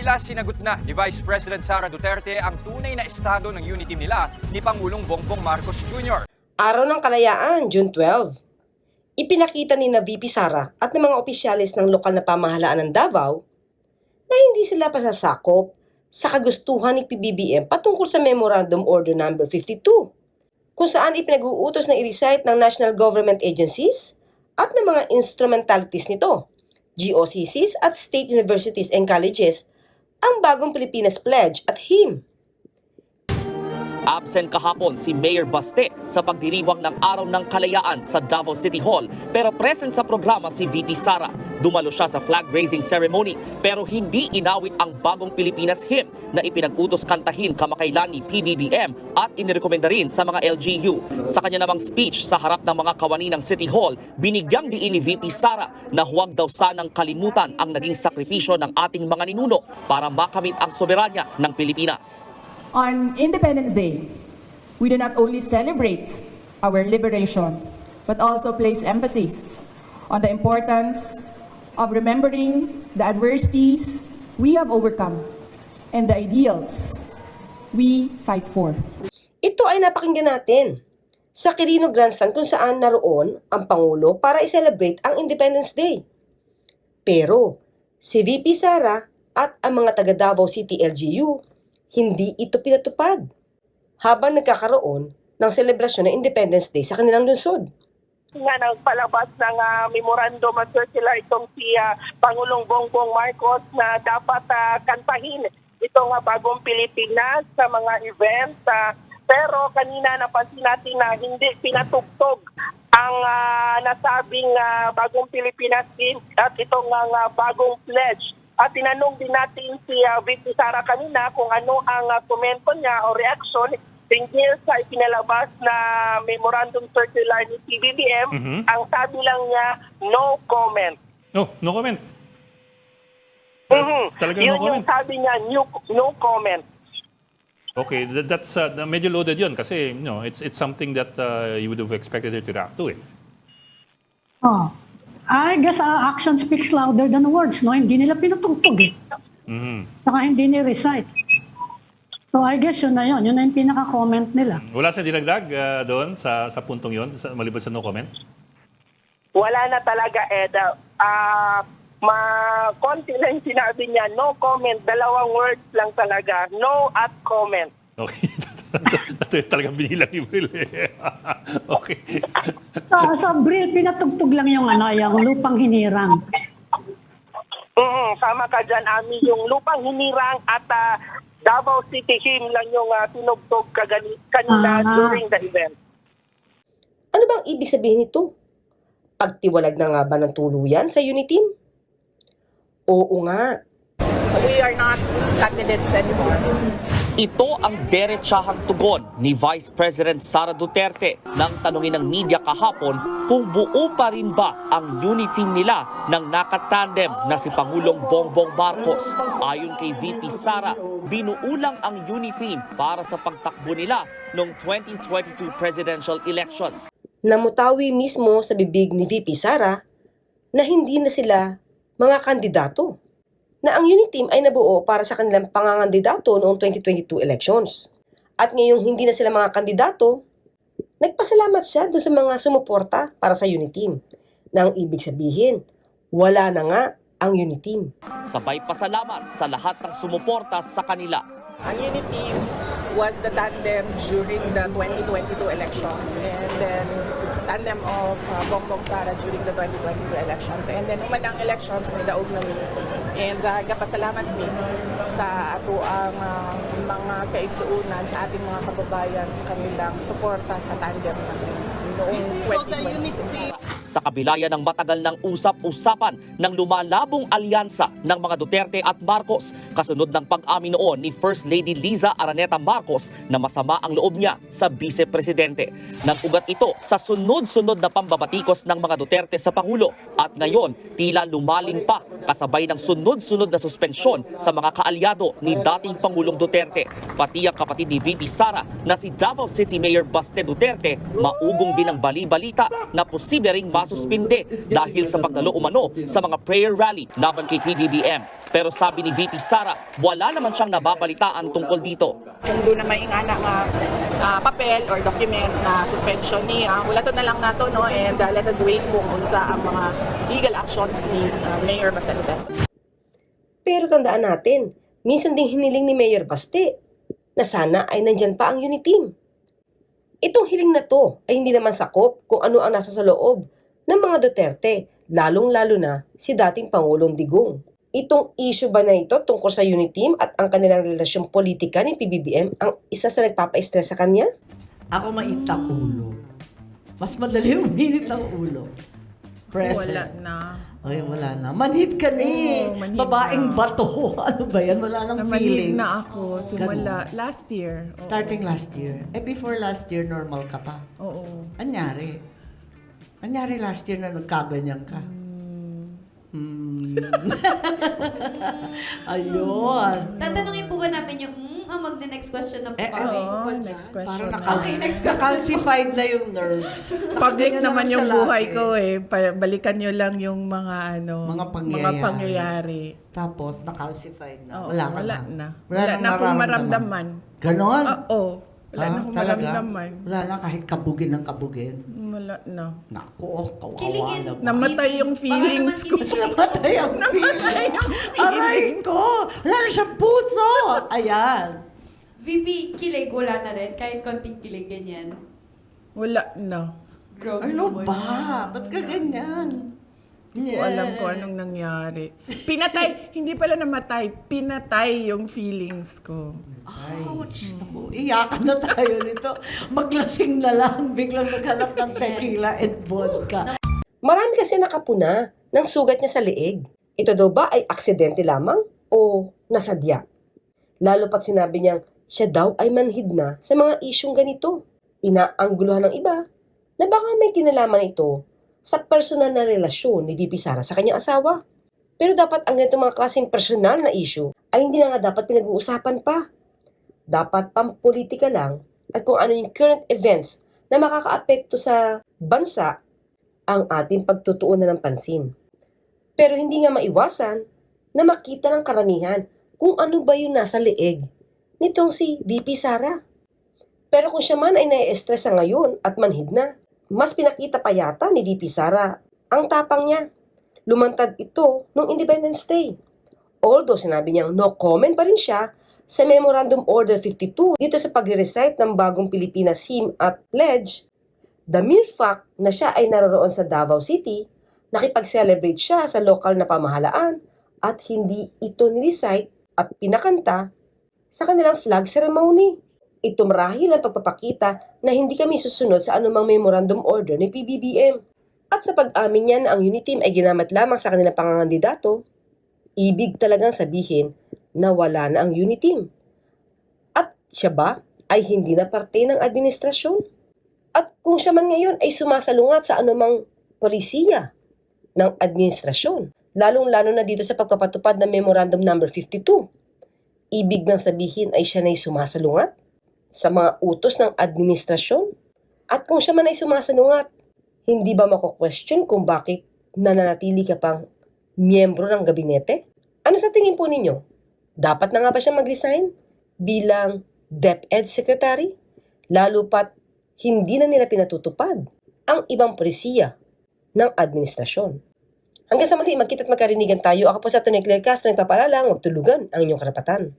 Tila sinagot na ni Vice President Sara Duterte ang tunay na estado ng unity nila ni Pangulong Bongbong Marcos Jr. Araw ng Kalayaan, June 12. Ipinakita ni na VP Sara at ng mga opisyalis ng lokal na pamahalaan ng Davao na hindi sila pasasakop sa kagustuhan ni PBBM patungkol sa Memorandum Order No. 52 kung saan ipinag-uutos na i-recite ng national government agencies at ng mga instrumentalities nito, GOCCs at state universities and colleges, ang bagong Pilipinas Pledge at HIM. Absent kahapon si Mayor Baste sa pagdiriwang ng Araw ng Kalayaan sa Davao City Hall pero present sa programa si VP Sara. Dumalo siya sa flag raising ceremony pero hindi inawit ang bagong Pilipinas hymn na ipinag-utos kantahin kamakailan ni PBBM at inirekomenda rin sa mga LGU. Sa kanya namang speech sa harap ng mga kawani ng City Hall, binigyang diin ni VP Sara na huwag daw sanang kalimutan ang naging sakripisyo ng ating mga ninuno para makamit ang soberanya ng Pilipinas. On Independence Day, we do not only celebrate our liberation, but also place emphasis on the importance of remembering the adversities we have overcome and the ideals we fight for. Ito ay napakinggan natin sa Quirino Grandstand kung saan naroon ang Pangulo para i-celebrate ang Independence Day. Pero si VP Sara at ang mga taga Davao City LGU hindi ito pinatupad habang nagkakaroon ng selebrasyon ng Independence Day sa kanilang lungsod. Nga nagpalabas ng ah, memorandum at circular itong si ah, Pangulong Bongbong Marcos na dapat ah, kantahin itong ah, bagong Pilipinas sa mga event. ah, pero kanina napansin natin na hindi pinatugtog ang ah, nasabing ah, bagong Pilipinas din at itong ah, bagong pledge. At tinanong din natin si uh, VP Sara kanina kung ano ang ah, komento niya o reaksyon tingil sa ipinalabas na memorandum circular ni PBBM, Mhm. ang sabi lang niya, no comment. No, no comment. Mhm. Talagang Yun no comment. yung sabi niya, no, no comment. Okay, that, that's uh, medyo loaded yun kasi you know, it's it's something that uh, you would have expected her to react to eh. Oh. I guess uh, action speaks louder than words, no? Hindi nila pinutugtog eh. Mhm. Saka hindi ni-recite. So I guess yun na yun. Yun na yung pinaka-comment nila. Wala sa dinagdag uh, doon sa sa puntong yon, sa, maliban sa no comment. Wala na talaga, Eda. Ah, ma konti lang yung sinabi niya, no comment. Dalawang words lang talaga, no at comment. Okay. Ito yung talagang binilang ni Will eh. okay. So, so Bri, pinatugtog lang yung ano, yung lupang hinirang. Mhm, sama ka dyan, Ami. Yung lupang hinirang at ah, Davao City Hymn lang yung ah, tinugtog kagani, kanina Ah. during the event. Ano bang ibig sabihin nito? Pagtiwalag na nga ba ng tuluyan sa Unity Team? Oo nga, We are not candidates anymore. Ito ang derechahang tugon ni Vice President Sara Duterte nang tanungin ng media kahapon kung buo pa rin ba ang unity nila ng nakatandem na si Pangulong Bongbong Marcos. Ayon kay VP Sara, binuulang ang unity para sa pagtakbo nila noong 2022 presidential elections. namutawi mismo sa bibig ni VP Sara na hindi na sila mga kandidato. Na ang unit team ay nabuo para sa kanilang pangangandidato noong 2022 elections. At ngayong hindi na sila mga kandidato, nagpasalamat siya doon sa mga sumuporta para sa unit team. Na ang ibig sabihin, wala na nga ang unit team. Sabay pasalamat sa lahat ng sumuporta sa kanila. Ang unit team was the tandem during the 2022 elections and then tandem of uh, Bongbong Sara during the 2022 elections and then human ang elections ni Daog na mi and uh, gapasalamat mi sa ato ang uh, mga kaigsuunan sa ating mga kababayan sa kanilang suporta sa tandem namin noong 2022. Sa kabila yan ng matagal ng usap-usapan ng lumalabong alyansa ng mga Duterte at Marcos kasunod ng pag-amin noon ni First Lady Liza Araneta Marcos na masama ang loob niya sa vice-presidente. Nag-ugat ito sa sunod-sunod na pambabatikos ng mga Duterte sa Pangulo at ngayon tila lumalim pa kasabay ng sunod-sunod na suspensyon sa mga kaalyado ni dating Pangulong Duterte. Pati ang kapatid ni VP Sara na si Davao City Mayor Baste Duterte maugong din ang bali-balita na posible ring masuspinde dahil sa pagdalo umano sa mga prayer rally laban kay PBBM. Pero sabi ni VP Sara, wala naman siyang nababalitaan tungkol dito. Kung doon na may ingana nga ah, papel or document na suspension niya, wala to na lang nato no and ah, let us wait kung unsa ang mga legal actions ni ah, Mayor Duterte. Pero tandaan natin, minsan ding hiniling ni Mayor Baste na sana ay nandyan pa ang unit team. Itong hiling na to ay hindi naman sakop kung ano ang nasa sa loob ng mga Duterte, lalong-lalo na si dating Pangulong Digong. Itong issue ba na ito tungkol sa unit team at ang kanilang relasyong politika ni PBBM ang isa sa nagpapa-stress sa kanya? Ako mainit ang ulo. Mas madali uminit ang ulo. Present. Wala na. Ay, wala na. Manhid ka na eh. Manhid Babaeng na. bato. Ano ba yan? Wala nang feeling. Na ako simula last year. Oo. Starting last year. Eh, before last year, normal ka pa. Oo. Anyari? Anyari last year na nagkaganyan ka? Hmm. Ayun. Tatanungin po ba namin yung, mm, oh, mag-next question na po Eh, kami. Oo, eh, next question Parang na. nakal- Okay, next question. nakalsified na yung nerves. Public Ganyan naman yung siya buhay lagi. ko eh. Pa- Balikan nyo lang yung mga ano, Mga pangyayari. mga pangyayari. Tapos, nakalsified na. Oo, wala ka wala na. na. Wala, nang na akong nararamdaman. maramdaman. Ganon? Oo. Wala Ah, na akong talaga? maramdaman. Wala na kahit kabugin ng kabugin. Wala na. Nako, kawawa Kiligin. naman. Namatay yung feelings ko. Namatay ang feeling. Aray ko! Wala na siyang puso! Ayan. VP, kilig, wala na rin. Kahit konting kilig, ganyan. Wala na. Grabe Ano ba? Ba't ka ganyan? Hindi ko alam kung anong nangyari. Pinatay, hindi pala namatay, pinatay yung feelings ko. Ouch! Naku, iyakan na tayo nito. Maglasing na lang. Biglang naghanap ng tequila and vodka. Marami kasi nakapuna ng sugat niya sa leeg. Ito daw ba ay aksidente lamang o nasadya? Lalo pat sinabi niyang siya daw ay manhid na sa mga isyong ganito. Inaangguluhan ng iba na baka may kinalaman ito sa personal na relasyon ni VP Sara sa kanyang asawa. Pero dapat ang ganitong mga klaseng personal na issue ay hindi na nga dapat pinag-uusapan pa. Dapat pampolitika lang at kung ano yung current events na makakaapekto sa bansa ang ating pagtutuunan ng pansin. Pero hindi nga maiwasan na makita ng karamihan kung ano ba yung nasa leeg nitong si VP Sara. Pero kung siya man ay nai-stress sa ngayon at manhid na, mas pinakita pa yata ni VP Sara ang tapang niya. Lumantad ito noong Independence Day. Although sinabi niyang no comment pa rin siya sa Memorandum Order 52 dito sa pagre-recite ng bagong Pilipinas hymn at pledge, the mere fact na siya ay naroroon sa Davao City, nakipag-celebrate siya sa lokal na pamahalaan at hindi ito nirecite at pinakanta sa kanilang flag ceremony. Ito marahil ang pagpapakita na hindi kami susunod sa anumang memorandum order ni PBBM. At sa pag-amin niya na ang unit team ay ginamat lamang sa kanilang pangangandidato, ibig talagang sabihin na wala na ang unit team. At siya ba ay hindi na parte ng administrasyon? At kung siya man ngayon ay sumasalungat sa anumang polisiya ng administrasyon, lalong-lalo na dito sa pagpapatupad ng Memorandum Number 52, ibig nang sabihin ay siya na ay sumasalungat sa mga utos ng administrasyon? At kung siya man ay sumasalungat, hindi ba mako-question kung bakit nananatili ka pang miyembro ng gabinete? Ano sa tingin po ninyo? Dapat na nga ba siya mag-resign bilang DepEd Secretary? Lalo pat hindi na nila pinatutupad ang ibang polisiya ng administrasyon. Hanggang sa muli, magkita at magkarinigan tayo. Ako po sa Tony Claire Castro, nagpapalalang, magtulugan ang inyong karapatan.